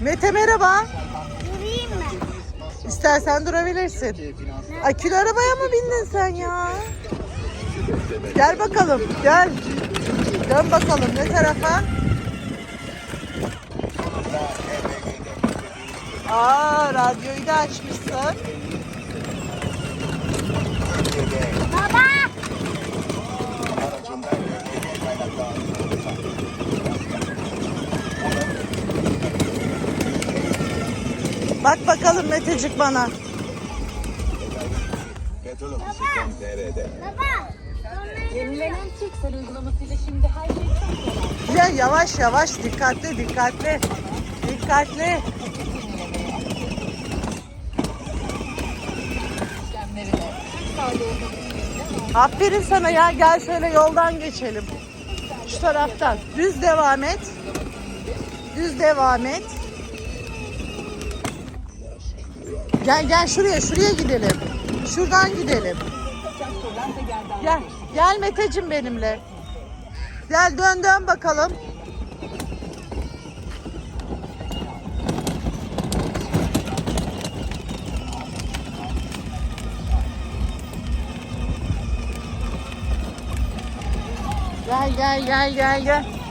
Mete merhaba. Durayım mı? İstersen durabilirsin. Akülü arabaya mı bindin sen ya? Gel bakalım gel. Dön bakalım ne tarafa? Aa radyoyu da açmışsın. Baba. Bak bakalım Metecik bana. Ofisi.com.tr'de. Baba. Yenilenen Türksel uygulamasıyla şimdi her şey. Ya yavaş yavaş dikkatli dikkatli. Dikkatli. Aferin sana ya gel şöyle yoldan geçelim. Şu taraftan. Düz devam et. Düz devam et. Gel gel şuraya şuraya gidelim. Şuradan gidelim. Gel. Gel Meteciğim benimle. Gel dön dön bakalım. Gel gel gel gel gel.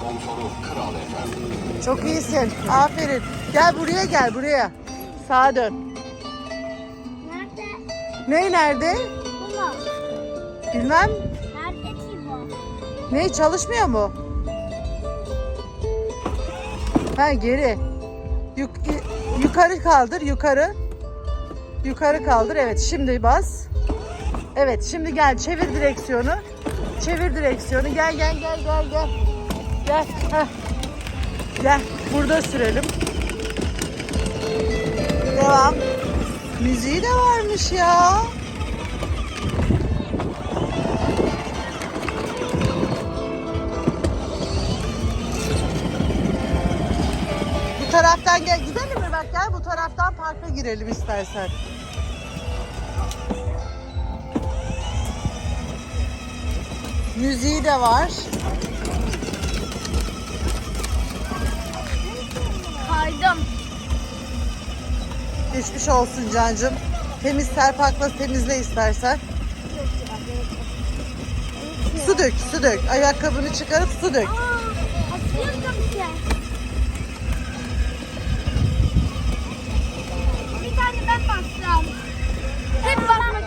Sponsoru Kral FM. Çok iyisin. Aferin. Gel buraya gel buraya. Sağa dön. Nerede? Ne nerede? Bu mu? Bilmem. Nerede ki bu? Ne çalışmıyor mu? Ha geri. Yuk- yukarı kaldır yukarı. Yukarı kaldır. Evet şimdi bas. Evet şimdi gel çevir direksiyonu. Çevir direksiyonu. Gel gel gel gel gel. Gel. Heh. Gel. Burada sürelim. Devam. Müziği de varmış ya. Bu taraftan gel gidelim mi? Bak gel bu taraftan parka girelim istersen. Müziği de var. Geçmiş olsun cancım. Temiz serpakla temizle istersen. Su dök, su dök. Ayakkabını çıkarıp su dök. Aa, açılıyor kapısı. Bir tane ben bastım. Hep basmak.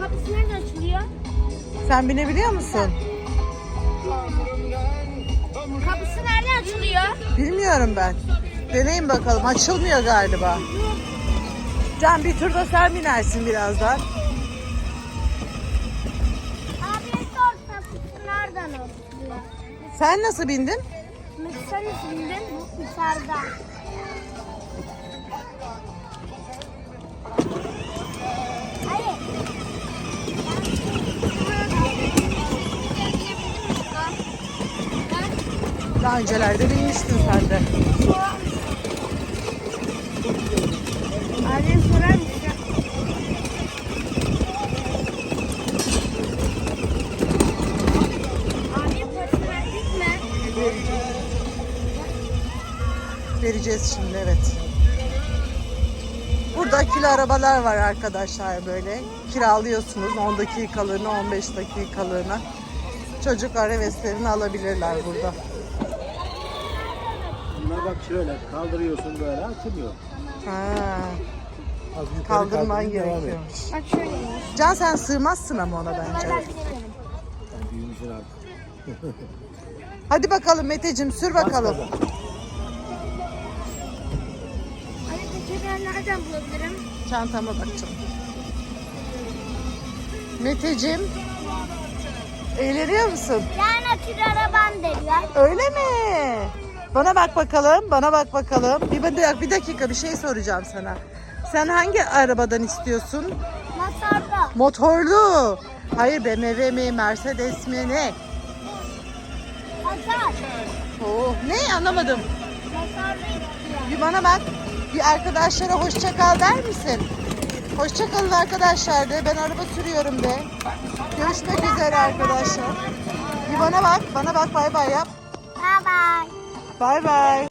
Kapısı nerede açılıyor? Sen binebiliyor musun? Kapısı nerede açılıyor? Bilmiyorum ben. Deneyin bakalım. Açılmıyor galiba. Can bir turda sen binersin birazdan. Abi sor kapısı nereden açılıyor? Sen nasıl bindin? Sen nasıl bindin? Dışarıda. Daha öncelerde binmiştin sen de. Abi sorar mısın? Vereceğiz şimdi evet. Burada kilo arabalar var arkadaşlar böyle. Kiralıyorsunuz 10 dakikalığına 15 dakikalığına. Çocuklar heveslerini alabilirler burada. Buna bak şöyle kaldırıyorsun böyle açılıyor. Ha, Az yukarı kaldırman kaldırın, devam et. gerekiyormuş. Bak şöyleymiş. Can sen sığmazsın ama ona bence. Ben. Sen büyümüşsün artık. Hadi bakalım Meteciğim sür bakalım. Gaza. Hani peçeteleri nereden bulabilirim? Çantama bakacağım. Meteciğim. Eğleniyor musun? Yani tür arabam deriyor. Öyle mi? Bana bak bakalım, bana bak bakalım. Bir, bir, bir dakika bir şey soracağım sana. Sen hangi arabadan istiyorsun? Masarda. Motorlu. Hayır BMW mi, Mercedes mi ne? Masar. Oh, ne anlamadım. İstiyor. Bir bana bak. Bir arkadaşlara hoşça kal der misin? Hoşça kalın arkadaşlar de. Ben araba sürüyorum de. Görüşmek üzere arkadaşlar. Bir bana bak. Bana bak bay bay yap. Bye bye. Bay bay.